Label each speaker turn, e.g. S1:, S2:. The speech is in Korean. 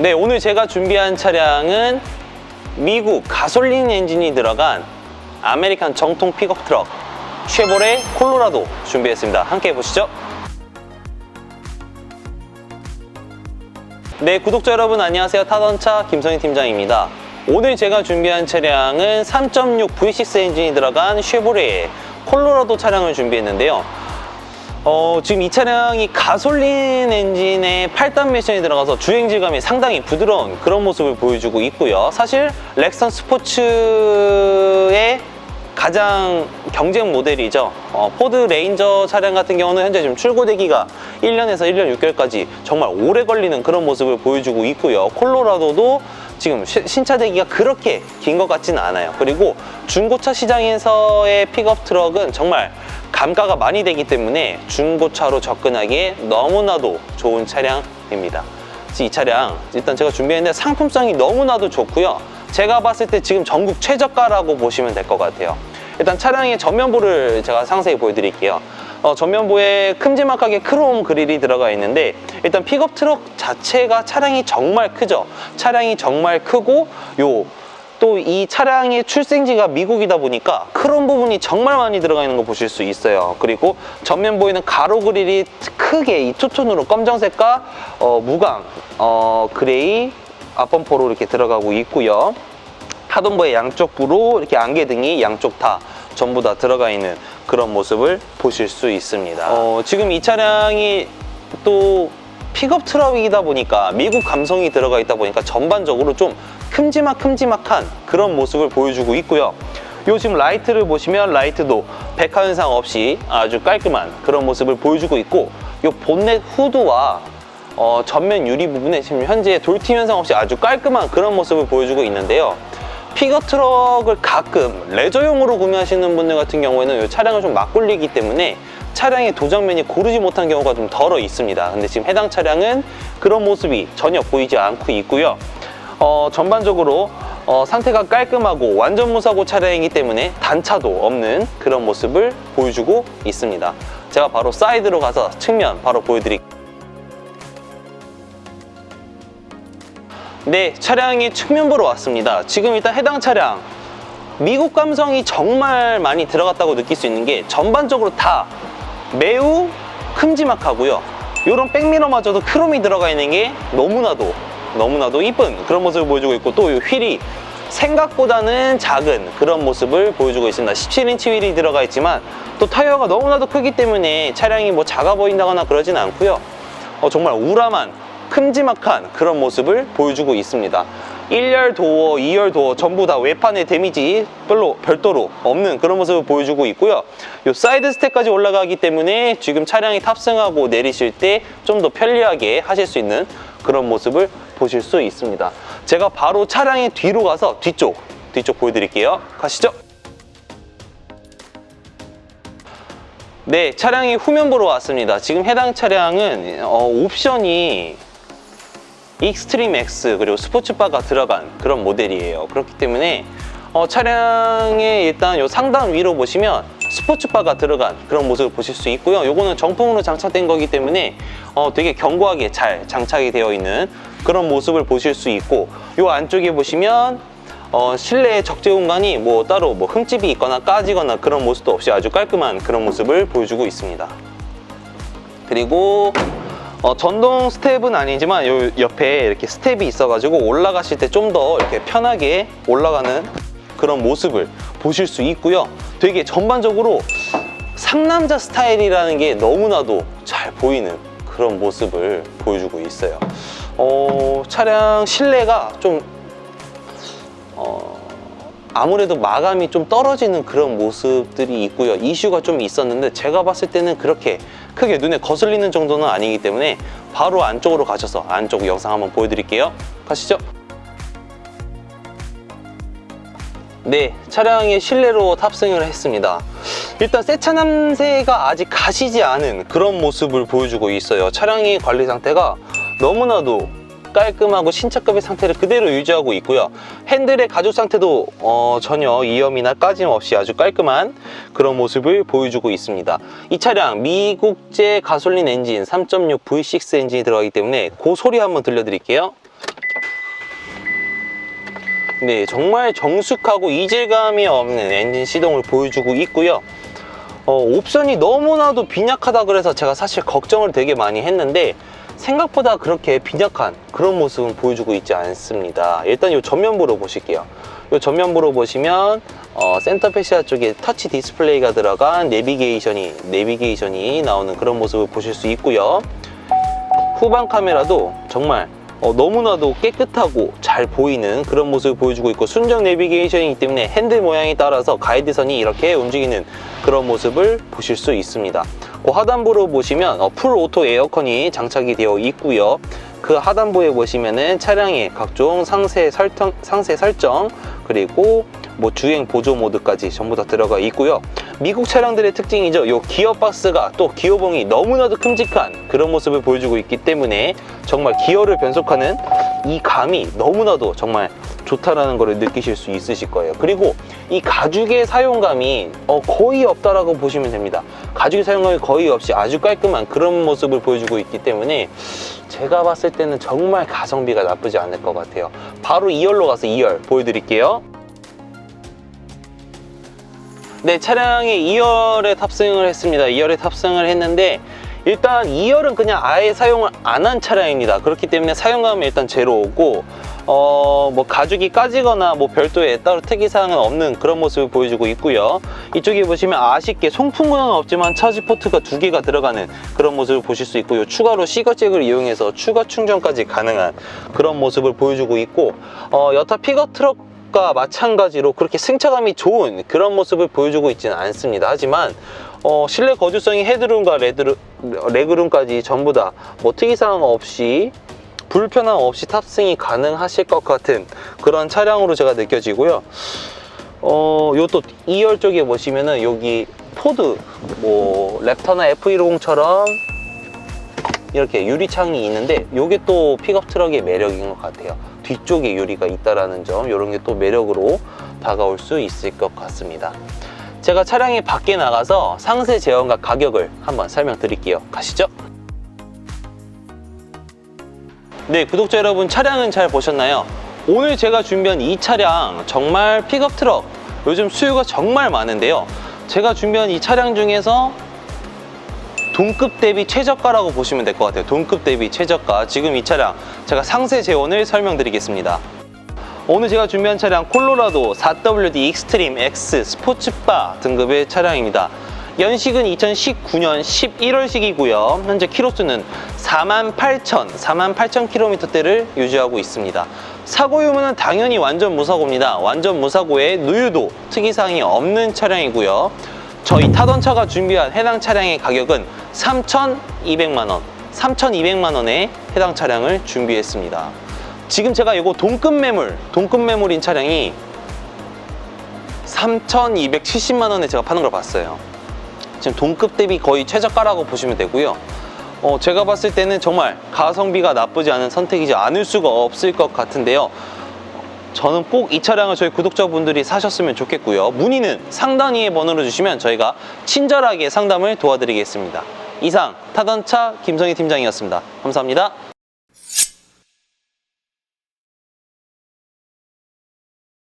S1: 네, 오늘 제가 준비한 차량은 미국 가솔린 엔진이 들어간 아메리칸 정통 픽업 트럭 쉐보레 콜로라도 준비했습니다. 함께 보시죠. 네, 구독자 여러분 안녕하세요. 타던차 김성희 팀장입니다. 오늘 제가 준비한 차량은 3.6 V6 엔진이 들어간 쉐보레 콜로라도 차량을 준비했는데요. 어, 지금 이 차량이 가솔린 엔진에 8단 미션이 들어가서 주행 질감이 상당히 부드러운 그런 모습을 보여주고 있고요. 사실 렉선 스포츠의 가장 경쟁 모델이죠. 어, 포드 레인저 차량 같은 경우는 현재 지금 출고되기가 1년에서 1년 6개월까지 정말 오래 걸리는 그런 모습을 보여주고 있고요. 콜로라도도 지금 시- 신차되기가 그렇게 긴 것 같지는 않아요. 그리고 중고차 시장에서의 픽업 트럭은 정말 감가가 많이 되기 때문에 중고차로 접근하기에 너무나도 좋은 차량입니다. 이 차량 일단 제가 준비했는데 상품성이 너무나도 좋고요. 제가 봤을 때 지금 전국 최저가라고 보시면 될 것 같아요. 일단 차량의 전면부를 제가 상세히 보여드릴게요. 어, 전면부에 큼지막하게 크롬 그릴이 들어가 있는데 일단 픽업 트럭 자체가 차량이 정말 크죠. 차량이 정말 크고 요 또이 차량의 출생지가 미국이다 보니까 크롬 부분이 정말 많이 들어가 있는 거 보실 수 있어요. 그리고 전면 보이는 가로 그릴이 크게 이 투톤으로 검정색과 어, 무광, 어, 그레이 앞범퍼로 이렇게 들어가고 있고요. 하동부의 양쪽 부로 이렇게 안개등이 양쪽 다 전부 다 들어가 있는 그런 모습을 보실 수 있습니다. 어, 지금 이 차량이 또 픽업 트럭이다 보니까 미국 감성이 들어가 있다 보니까 전반적으로 좀 큼지막 큼지막한 그런 모습을 보여주고 있고요. 요 지금 라이트를 보시면 라이트도 백화 현상 없이 아주 깔끔한 그런 모습을 보여주고 있고 요 본넷 후드와 어, 전면 유리 부분에 지금 현재 돌팀 현상 없이 아주 깔끔한 그런 모습을 보여주고 있는데요. 픽업 트럭을 가끔 레저용으로 구매하시는 분들 같은 경우에는 이 차량을 좀 막 굴리기 때문에 차량의 도장면이 고르지 못한 경우가 좀 덜어 있습니다. 근데 지금 해당 차량은 그런 모습이 전혀 보이지 않고 있고요. 어, 전반적으로 어, 상태가 깔끔하고 완전 무사고 차량이기 때문에 단차도 없는 그런 모습을 보여주고 있습니다. 제가 바로 사이드로 가서 측면 바로 보여드릴게요. 네, 차량이 측면부로 왔습니다. 지금 일단 해당 차량 미국 감성이 정말 많이 들어갔다고 느낄 수 있는 게 전반적으로 다 매우 큼지막하고요. 이런 백미러마저도 크롬이 들어가 있는 게 너무나도 너무나도 이쁜 그런 모습을 보여주고 있고 또 이 휠이 생각보다는 작은 그런 모습을 보여주고 있습니다. 17인치 휠이 들어가 있지만 또 타이어가 너무나도 크기 때문에 차량이 뭐 작아 보인다거나 그러진 않고요. 어, 정말 우람한 큼지막한 그런 모습을 보여주고 있습니다. 1열 도어, 2열 도어 전부 다 외판에 데미지 별로 별도로 없는 그런 모습을 보여주고 있고요. 이 사이드 스텝까지 올라가기 때문에 지금 차량이 탑승하고 내리실 때 좀 더 편리하게 하실 수 있는 그런 모습을 보실 수 있습니다. 제가 바로 차량의 뒤로 가서 뒤쪽, 뒤쪽 보여드릴게요. 가시죠. 네, 차량이 후면부로 왔습니다. 지금 해당 차량은 어, 옵션이 익스트림 X 그리고 스포츠바가 들어간 그런 모델이에요. 그렇기 때문에 어, 차량의 일단 요 상단 위로 보시면 스포츠바가 들어간 그런 모습을 보실 수 있고요. 요거는 정품으로 장착된 거기 때문에 어, 되게 견고하게 잘 장착이 되어 있는 그런 모습을 보실 수 있고 요 안쪽에 보시면 어, 실내 적재 공간이 뭐 따로 뭐 흠집이 있거나 까지거나 그런 모습도 없이 아주 깔끔한 그런 모습을 보여주고 있습니다. 그리고 어, 전동 스텝은 아니지만 요 옆에 이렇게 스텝이 있어가지고 올라가실 때 좀 더 이렇게 편하게 올라가는 그런 모습을 보실 수 있고요. 되게 전반적으로 상남자 스타일이라는 게 너무나도 잘 보이는 그런 모습을 보여주고 있어요. 어, 차량 실내가 좀 어, 아무래도 마감이 좀 떨어지는 그런 모습들이 있고요. 이슈가 좀 있었는데 제가 봤을 때는 그렇게 크게 눈에 거슬리는 정도는 아니기 때문에 바로 안쪽으로 가셔서 안쪽 영상 한번 보여드릴게요. 가시죠. 네, 차량의 실내로 탑승을 했습니다. 일단 새차 냄새가 아직 가시지 않은 그런 모습을 보여주고 있어요. 차량의 관리 상태가 너무나도 깔끔하고 신차급의 상태를 그대로 유지하고 있고요. 핸들의 가죽 상태도 어, 전혀 이염이나 까짐 없이 아주 깔끔한 그런 모습을 보여주고 있습니다. 이 차량 미국제 가솔린 엔진 3.6 V6 엔진이 들어가기 때문에 그 소리 한번 들려드릴게요. 네, 정말 정숙하고 이질감이 없는 엔진 시동을 보여주고 있고요. 어, 옵션이 너무나도 빈약하다 그래서 제가 사실 걱정을 되게 많이 했는데 생각보다 그렇게 빈약한 그런 모습은 보여주고 있지 않습니다. 일단 이 전면부로 보실게요. 이 전면부로 보시면 어, 센터 패시아 쪽에 터치 디스플레이가 들어간 내비게이션이 내비게이션이 나오는 그런 모습을 보실 수 있고요. 후방 카메라도 정말 어, 너무나도 깨끗하고 잘 보이는 그런 모습을 보여주고 있고 순정 내비게이션이기 때문에 핸들 모양에 따라서 가이드선이 이렇게 움직이는 그런 모습을 보실 수 있습니다. 그 하단부로 보시면 어, 풀 오토 에어컨이 장착이 되어 있고요. 그 하단부에 보시면은 차량의 각종 상세 설정, 상세 설정 그리고 뭐 주행 보조 모드까지 전부 다 들어가 있고요. 미국 차량들의 특징이죠. 요 기어 박스가 또 기어봉이 너무나도 큼직한 그런 모습을 보여주고 있기 때문에 정말 기어를 변속하는 이 감이 너무나도 정말 좋다라는 것을 느끼실 수 있으실 거예요. 그리고 이 가죽의 사용감이 어, 거의 없다라고 보시면 됩니다. 가죽의 사용감이 거의 없이 아주 깔끔한 그런 모습을 보여주고 있기 때문에 제가 봤을 때는 정말 가성비가 나쁘지 않을 것 같아요. 바로 2열로 가서 2열 보여드릴게요. 네, 차량에 2열에 탑승을 했습니다. 2열에 탑승을 했는데 일단 2열은 그냥 아예 사용을 안 한 차량입니다. 그렇기 때문에 사용감은 일단 제로고 어, 뭐 가죽이 까지거나 뭐 별도의 따로 특이사항은 없는 그런 모습을 보여주고 있고요. 이쪽에 보시면 아쉽게 송풍구는 없지만 차지 포트가 두 개가 들어가는 그런 모습을 보실 수 있고요. 추가로 시거잭을 이용해서 추가 충전까지 가능한 그런 모습을 보여주고 있고 어, 여타 픽업 트럭 과 마찬가지로 그렇게 승차감이 좋은 그런 모습을 보여주고 있지는 않습니다. 하지만 어, 실내 거주성이 헤드룸과 레드룸, 레그룸까지 전부 다 뭐 특이사항 없이 불편함 없이 탑승이 가능하실 것 같은 그런 차량으로 제가 느껴지고요. 어, 요또 2열 쪽에 보시면은 여기 포드 뭐 랩터나 F150처럼 이렇게 유리창이 있는데 이게 또 픽업 트럭의 매력인 것 같아요. 뒤쪽에 유리가 있다라는 점 이런 게 또 매력으로 다가올 수 있을 것 같습니다. 제가 차량이 밖에 나가서 상세 제형과 가격을 한번 설명드릴게요. 가시죠. 네, 구독자 여러분 차량은 잘 보셨나요? 오늘 제가 준비한 이 차량 정말 픽업 트럭 요즘 수요가 정말 많은데요. 제가 준비한 이 차량 중에서 동급 대비 최저가라고 보시면 될 것 같아요. 동급 대비 최저가. 지금 이 차량 제가 상세 재원을 설명드리겠습니다. 오늘 제가 준비한 차량 콜로라도 4WD 익스트림 X 스포츠바 등급의 차량입니다. 연식은 2019년 11월식이고요. 현재 키로수는 48,000, 48,000km대를 유지하고 있습니다. 사고 유무는 당연히 완전 무사고입니다. 완전 무사고에 누유도 특이사항이 없는 차량이고요. 저희 타던 차가 준비한 해당 차량의 가격은 3,200만 원, 3,200만 원에 해당 차량을 준비했습니다. 지금 제가 이거 동급 매물, 동급 매물인 차량이 3,270만 원에 제가 파는 걸 봤어요. 지금 동급 대비 거의 최저가라고 보시면 되고요. 어, 제가 봤을 때는 정말 가성비가 나쁘지 않은 선택이지 않을 수가 없을 것 같은데요. 저는 꼭 이 차량을 저희 구독자분들이 사셨으면 좋겠고요. 문의는 상단위에 번호를 주시면 저희가 친절하게 상담을 도와드리겠습니다. 이상 타던차 김성희 팀장이었습니다. 감사합니다.